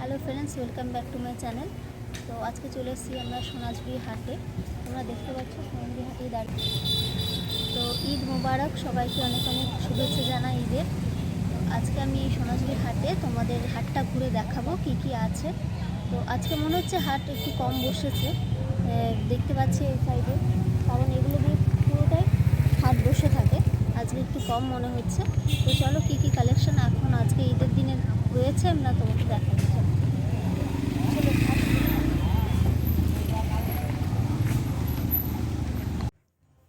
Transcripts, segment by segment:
Hello friends welcome back to my channel তো আজকে চলে এসেছি আমরা সোনাঝুরি হাটে। তোমরা দেখতে পাচ্ছ সোনাঝুরি হাটে দাঁড়িয়ে তো ঈদ মোবারক, সবাইকে অনেক অনেক শুভেচ্ছা জানাই ঈদের। আজকে আমি এই সোনাঝুরি হাটে তোমাদের হাটটা ঘুরে দেখাবো কি কি আছে। তো আজকে মনে হচ্ছে হাট একটু কম বসেছে। দেখতে পাচ্ছি এই সাইডে কারণ এগুলো দিয়ে পুরোটাই হাট বসে থাকে আজকে একটু কম মনে হচ্ছে। তো চলো কী কী কালেকশন এখন আজকে ঈদের দিনে রয়েছে, আমরা তোমাকে দেখাচ্ছি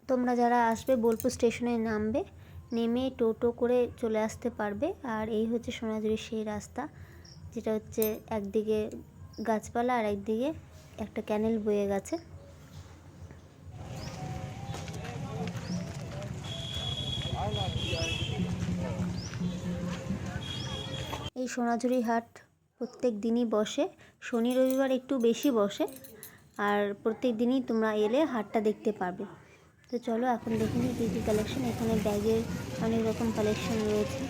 তোমরা যারা আসবে, বোলপুর স্টেশনে নামবে, নেমে টোটো করে চলে আসতে পারবে। আর এই হচ্ছে সোনাঝুরির সেই রাস্তা, যেটা হচ্ছে একদিকে গাছপালা আর একদিকে একটা ক্যানেল বয়ে গেছে। এই সোনাঝুরি হাট প্রত্যেক দিনই বসে। শনি রবিবার একটু বেশি বসে আর প্রত্যেক দিনই তোমরা এলে হাটটা দেখতে পারবে। তো চলো এখন দেখে নিই কী কী কালেকশন এখানে ব্যাগের অনেক রকম কালেকশন রয়েছে।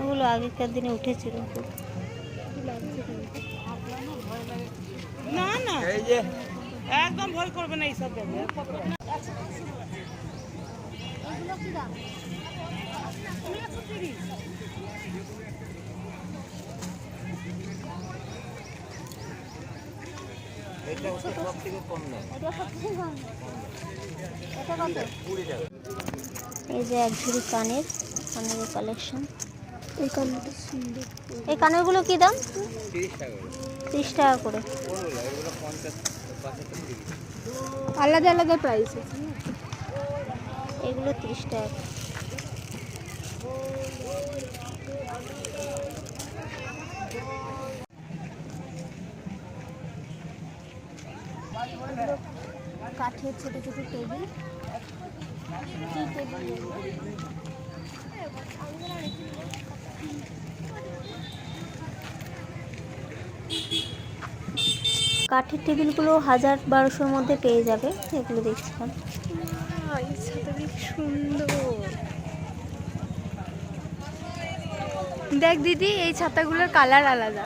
ওগুলো আগেকার দিনে উঠেছিল। না না। একদম ভয় করবে না এইসব ব্যাপারে। এগুলো কি দাম এটা সব থেকে কম দাম এটা সবথেকে কম এটা কত কুড়ি টাকা এই যে এক ঝুড়ি কানের কানের কালেকশন এই কানেরটা সুন্দর। এই কানেরগুলো কি দাম? তিরিশ টাকা করে। তিরিশ টাকা করে। আলাদা আলাদা প্রাইস আছে এগুলো তিরিশ টাকা। কাঠের ছোট ছোট টেবিল টেবিল কাঠের টেবিলগুলো হাজার বারোশোর মধ্যে পেয়ে যাবে। এগুলো দেখছিলাম সুন্দর। দেখ দিদি এই ছাতাগুলোর কালার আলাদা।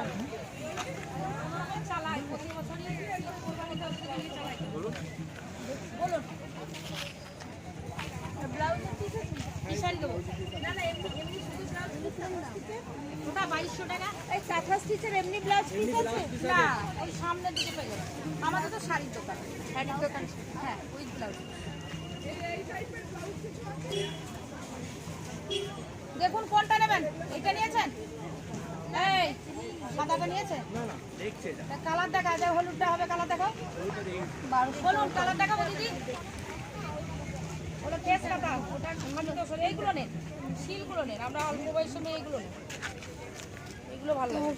ওটা বাইশশো টাকা। এই স্টিচের এমনি ব্লাউজ পিস আছে? না ওই সামনের দিকে পেয়ে যাবে আমাদের তো শাড়ির দোকান। শাড়ির দোকান হ্যাঁ ব্লাউজ দেখুন কোনটা নেবেন? এটা নিয়েছেন? এই সাদাটা নিয়েছেন? কালার দেখা যায় হলুদটা হবে কালার দেখাও। হলুদ কালার দেখাবো দিদি। ওটা কেস কাটা ওটা এইগুলো নেন। শিলগুলো নেন আমরা অল্প বয়সে মেয়ে এইগুলো নেন এগুলো ভালো লাগে।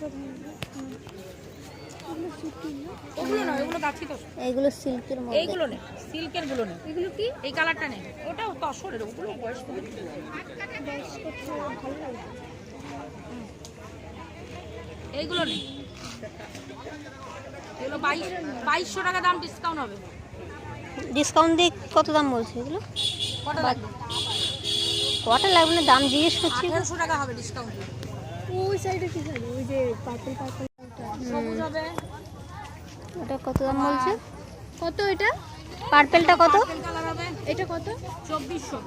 ওগুলো না ওগুলো গাছি তো। এইগুলো সিল্কের মধ্যে। এইগুলো সিল্কেরগুলো নেন এগুলো কি? এই কালারটা ওটাও তসরের ওগুলো বয়স্ক এইগুলো নেই। এগুলো বাইশ বাইশশো টাকা দাম ডিসকাউন্ট হবে। ডিসকাউন্ট দিয়ে কত দাম বলছে এগুলো? কটা লাগবে কটা লাগবে না? দাম জিজ্ঞেস করছি আঠারোশো টাকা হবে ডিসকাউন্ট ওই সাইডে কি হবে ওই যে পার্পল পার্পল সবুজ হবে। ওটা কত দাম বলছে? কত এটা? পার্পেলটা কত? পেন কালার হবে। এটা কত? চব্বিশশো।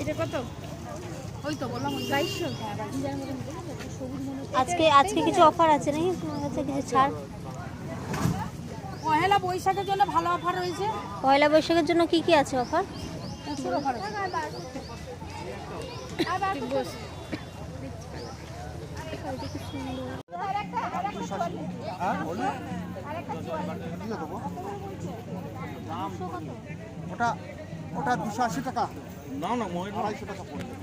এটা কত? ওই তো বললাম। বাইশশো। আজকে আজকে কিছু অফার আছে নাকি? তোমার কাছে কিছু ছাড়। পয়লা বৈশাখের জন্য ভালো অফার রয়েছে। পয়লা বৈশাখের জন্য কি কি আছে অফার প্রচুর অফার আছে। ওটা ওটা দুশো আশি টাকা। না না ময়ূর। আড়াইশো টাকা পড়বে।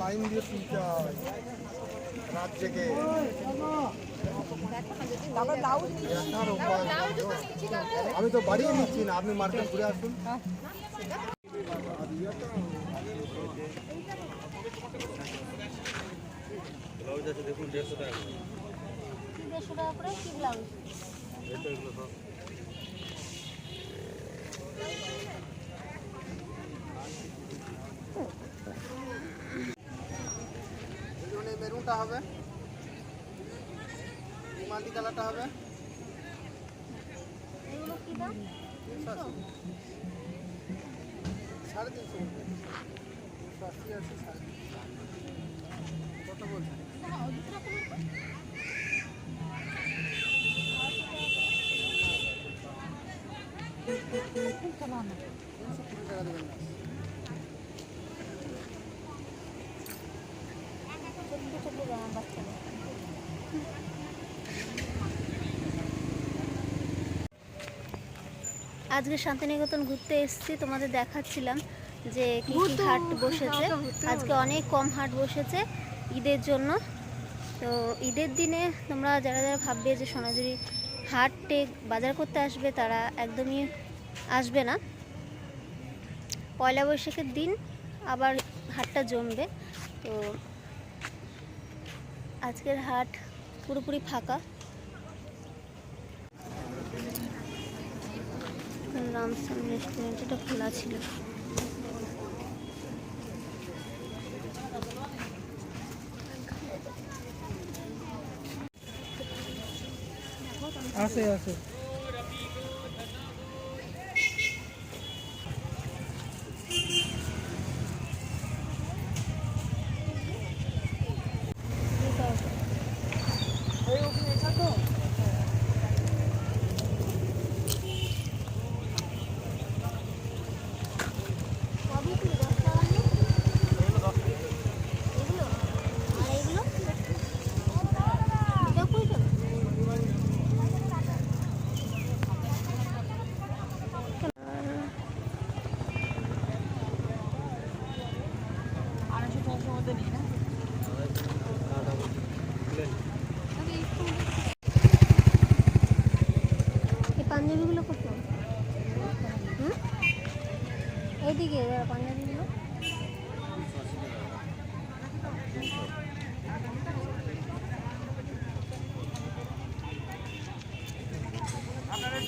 লাইন দিয়ে তুলতে হয়। রাত উপায় আমি তো বাড়িয়ে নিচ্ছি না, আপনি মার্কেট ঘুরে আসুন। ব্লাউজ আছে দেখুন দেড়শো টাকা দেড়শো টাকা করে কি ব্লাউজ? এই তো এগুলো সব। মেরুনটা হবে। মাল্টি কালারটা হবে। এগুলো কি দাম? তিনশো আশি। সাড়ে তিনশো। আশি আছে সাড়ে আজকে শান্তিনিকেতন ঘুরতে এসেছি তোমাদের দেখাচ্ছিলাম যে কি কি হাট বসেছে। আজকে অনেক কম হাট বসেছে ঈদের জন্য। তো ঈদের দিনে তোমরা যারা যারা ভাববে যে সোনাঝুরি হাটে বাজার করতে আসবে তারা একদমই আসবে না। পয়লা বৈশাখের দিন আবার হাটটা জমবে। তো আজকের হাট পুরোপুরি ফাঁকা। রামসাম রেস্টুরেন্ট এটা খোলা ছিল। আছে আছে সবই কি দশ টাকা নিয়ে? এগুলো আর এগুলো এটা কুড়ি টাকা আড়াইশো ছশো মধ্যে নিয়ে না এই পাঞ্জাবিগুলো কত হুম এইদিকে দাদা পাঞ্জাবিগুলো দুশো আশি দেখ ওগুলো। কত ইঞ্চি সিং করবে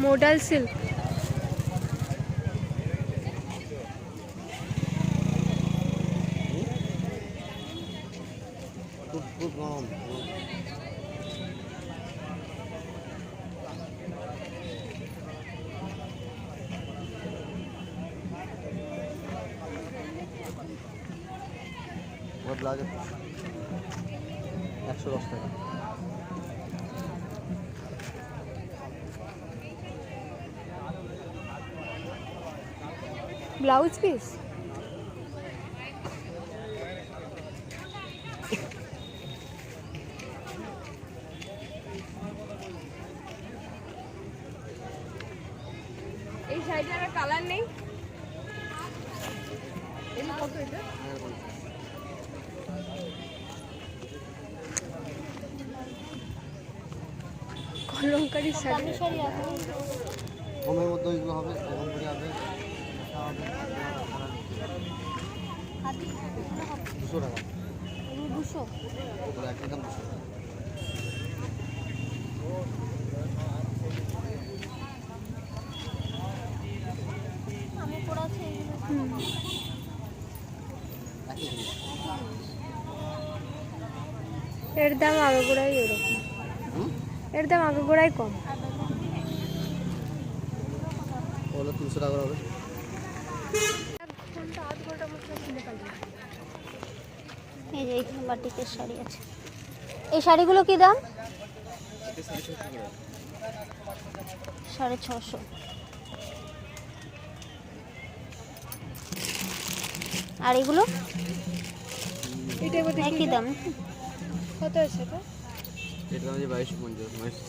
मोडल सिल्क। ওর ব্লাউজ একশো দশ টাকা। Blouse piece? এই শাড়িটার কালার নেই। এটা কত এটা কলমকারি শাড়ি। কমের মধ্যে ওইগুলো হবে কম করে হবে দুশো টাকা। দুশো। ওগুলো একটা দাম দুশো টাকা। এর দাম আগাগোড়াই এরকম। এর দাম আগে আগাগোড়াই কম। ওগুলো তাহলে তিনশো টাকা হবে। এই যে এইখানে বাটিকের শাড়ি আছে। এই শাড়িগুলো কি দাম? সাড়ে ছশো। আর এগুলো? একই দাম? কত আছে এটা? এটা দাম আছে বাইশশো পঞ্চাশ বাইশশো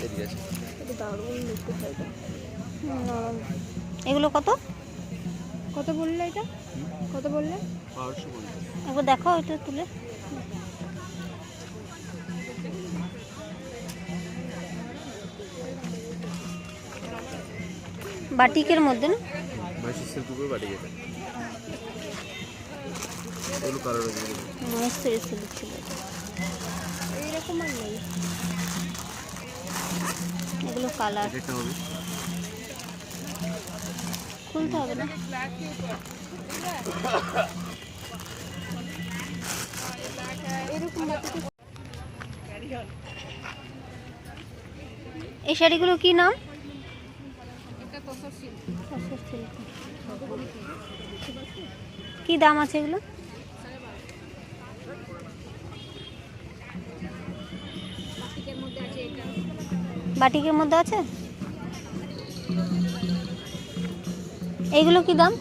ঠিক আছে এগুলো কত? কত বললে এটা? কত বললে? একবার দেখো এটা তুলে। বাটিকের মধ্যে না? এগুলো কালার। খুলতে হবে না? এই শাড়িগুলো কি নাম। কি দাম আছে এগুলো? বাটিকের মধ্যে আছে? এইগুলো কি দাম?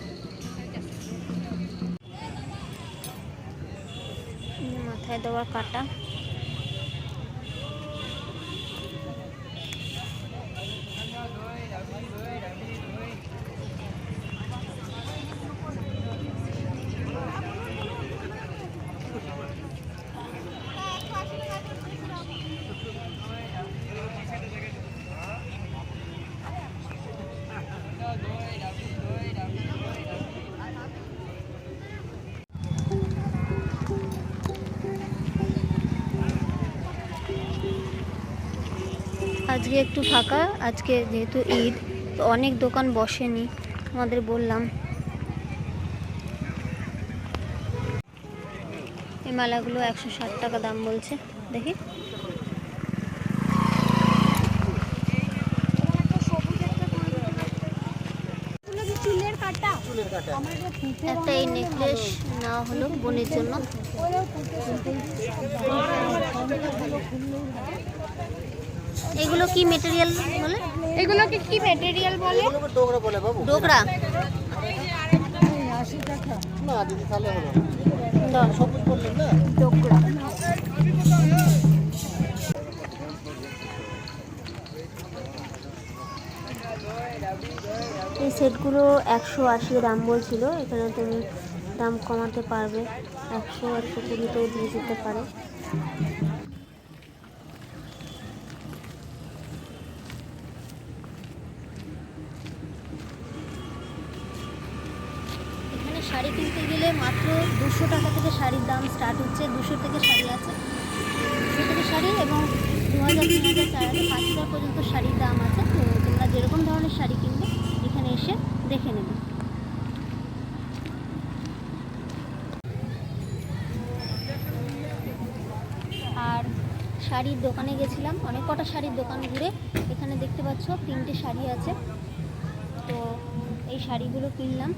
মাথায় দেওয়ার কাটা। আজকে একটু ফাঁকা, আজকে যেহেতু ঈদ, তো অনেক দোকান বসেনি আমাদের বললাম। এই মালাগুলো একশো ষাট টাকা দাম বলছে, দেখি। একটা এই নেকলেস নেওয়া হলো বোনের জন্য। এগুলো কি মেটেরিয়াল বলে? এগুলোকে কি বলে? ডোগরা বলে বাবু। ডোকরা? না দিদি তাহলে হলো দাও। সবুজ বললেন না। ডোকরা এই সেটগুলো একশো আশি দাম বলছিল এখানে তুমি দাম কমাতে পারবে। একশো একশো কুড়িতেও দিয়ে যেতে পারে এখানে শাড়ি কিনতে গেলে মাত্র দুশো টাকা থেকে শাড়ির দাম স্টার্ট হচ্ছে দুশো থেকে শাড়ি আছে দুশো থেকে শাড়ি এবং দু হাজার তিন হাজার চার হাজার পাঁচ হাজার পর্যন্ত শাড়ির দাম আছে তো তোমরা যেরকম ধরনের শাড়ি কিনবে, এখানে এসে দেখে নেবে। আর শাড়ির দোকানে গেছিলাম, অনেক কটা শাড়ির দোকান ঘুরে। এখানে দেখতে পাচ্ছ তিনটে শাড়ি আছে। তো এই শাড়িগুলো কিনলাম।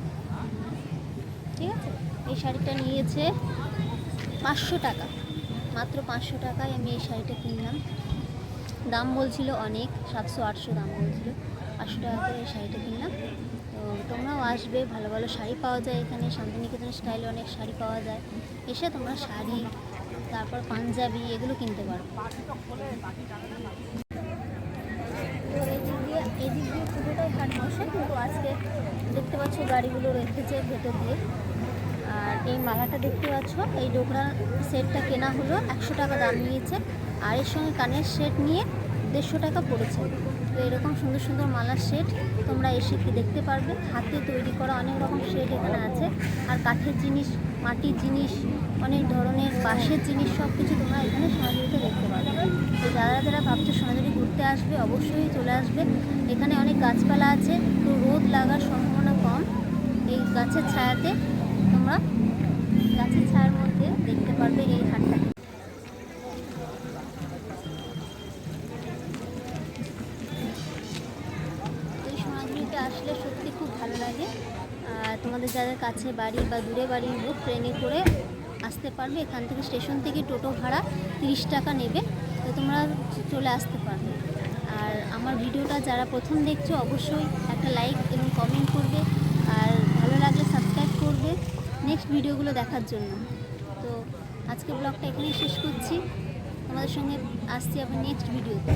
ঠিক আছে? এই শাড়িটা নিয়েছে পাঁচশো টাকা। মাত্র পাঁচশো টাকায় আমি এই শাড়িটা কিনলাম। দাম বলছিল অনেক, সাতশো আটশো দাম বলছিল। টাকা করে শাড়িটা কিনলাম। তো তোমরাও আসবে, ভালো ভালো শাড়ি পাওয়া যায় এখানে। শান্তিনিকেতন স্টাইলে অনেক শাড়ি পাওয়া যায়। এসে তোমরা শাড়ি, তারপর পাঞ্জাবি এগুলো কিনতে পারো। এই কিন্তু দেখতে পাচ্ছ গাড়িগুলো রেখেছে ভেতর দিয়ে আর এই মালাটা দেখতে পাচ্ছ, এই ডোকরা সেটটা কেনা হলো, একশো টাকা দাম নিয়েছে। আর এর সঙ্গে কানের সেট নিয়ে দেড়শো টাকা পড়েছে। তো এরকম সুন্দর সুন্দর মালার সেট তোমরা এসে কি দেখতে পারবে। হাতে তৈরি করা অনেক রকম সেট এখানে আছে। আর কাঠের জিনিস, মাটির জিনিস, অনেক ধরনের বাঁশের জিনিস সব কিছু তোমরা এখানে সোনাঝুরিতে দেখতে পাবে তো যারা যারা ভাবছ সোনাঝুরি ঘুরতে আসবে, অবশ্যই চলে আসবে। এখানে অনেক গাছপালা আছে, তো রোদ লাগার সম্ভাবনা কম। এই গাছের ছায়াতে তোমরা গাছের ছায়ার মধ্যে দেখতে পারবে এই হাটটাকে আসলে সত্যি খুব ভালো লাগে। আর তোমাদের যাদের কাছে বাড়ি বা দূরে বাড়ি হোক ট্রেনে করে আসতে পারবে, এখান থেকে স্টেশন থেকে টোটো ভাড়া তিরিশ টাকা নেবে, তো তোমরা চলে আসতে পারবে। আর আমার ভিডিওটা যারা প্রথম দেখছ, অবশ্যই একটা লাইক এবং কমেন্ট করবে। আর ভালো লাগলে সাবস্ক্রাইব করবে নেক্সট ভিডিওগুলো দেখার জন্য। তো আজকে ব্লগটা এখানেই শেষ করছি। তোমাদের সঙ্গে আসছি আবার নেক্সট ভিডিওতে।